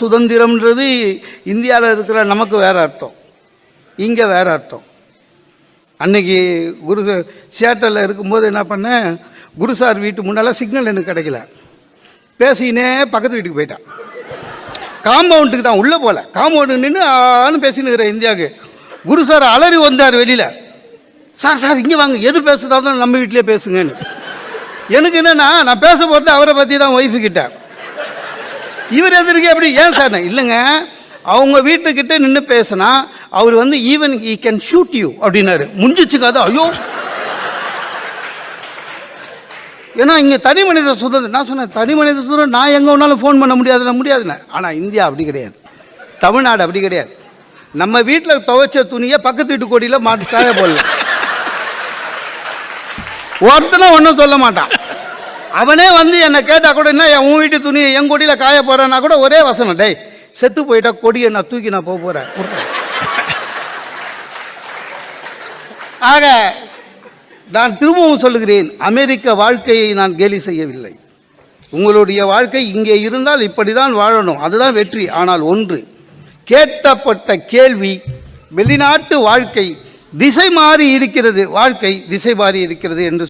சுதந்திரம்ன்றது இந்தியாவில் இருக்கிற நமக்கு வேறு அர்த்தம். இங்கே வேறு அர்த்தம். அன்னைக்கு குரு சியாட்டலில் இருக்கும்போது என்ன பண்ணேன் குரு சார் வீட்டு முன்னால் சிக்னல் எனக்கு கிடைக்கல. பேசினே பக்கத்து வீட்டுக்கு போயிட்டான். காம்பவுண்டுக்கு தான் உள்ளே போகல காம்பவுண்டு நின்று ஆன்னு பேசின்னு இருக்கிறேன் இந்தியாவுக்கு. குரு சார் அலறி வந்தார் வெளியில். சார் சார் இங்கே வாங்க. எது பேசுதாலும் நம்ம வீட்டிலே பேசுங்கன்னு. எனக்கு என்னென்னா நான் பேச போகிறது அவரை பற்றி தான் ஒய்ஃபு கிட்டேன் இவர் எதிர்க்க எப்படி? ஏன் சார்? இல்லைங்க. அவங்க வீட்டுக்கிட்ட நின்று பேசினா அவர் வந்து even I can shoot you அப்படின்னாரு. முடிஞ்சிச்சு ஐயோ. ஏன்னா இங்கே தனி மனித சுதந்திரம் நான் சொன்னேன் தனி மனித சுதந்திரம் நான் எங்கே வேணாலும் ஃபோன் பண்ண முடியாதுன்னா முடியாதுண்ணே ஆனால் இந்தியா அப்படி கிடையாது. தமிழ்நாடு அப்படி கிடையாது. நம்ம வீட்டில் துவைச்ச துணியை பக்கத்து வீட்டு கோடியில் மாட்டு காய போடல. ஒருத்தனும் ஒன்றும் சொல்ல மாட்டான். அவனே வந்து என்னை கேட்டால் கூட என்ன என் உன் வீட்டு துணியை என் கொடியில் காய போகிறேன்னா கூட ஒரே வசனம் டேய் செத்து போயிட்டா கொடியை நான் தூக்கி நான் போக போகிறேன் ஆக நான் திரும்பவும் சொல்லுகிறேன் அமெரிக்க வாழ்க்கையை நான் கேலி செய்யவில்லை. உங்களுடைய வாழ்க்கை இங்கே இருந்தால் இப்படி தான் வாழணும் அதுதான் வெற்றி. ஆனால் ஒன்று கேட்டப்பட்ட கேள்வி வெளிநாட்டு வாழ்க்கை திசை மாறி இருக்கிறது வாழ்க்கை திசை மாறி இருக்கிறது என்று